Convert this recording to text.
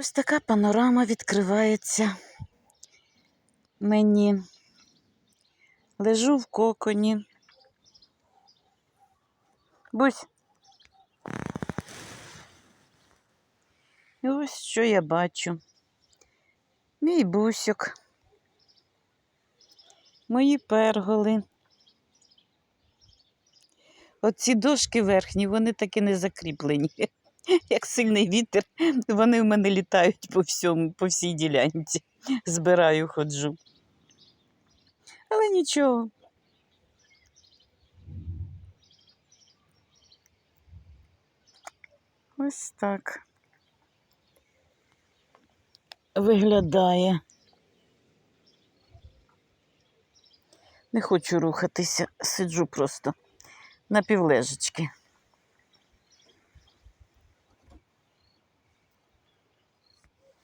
Ось така панорама відкривається мені. Лежу в коконі. Бусь. І ось що я бачу. Мій бусик. Мої перголи. Оці дошки верхні, вони таки не закріплені. Як сильний вітер, вони в мене літають по всьому, по всій ділянці. Збираю, ходжу. Але нічого. Ось так. Виглядає. Не хочу рухатися, сиджу просто на півлежечки.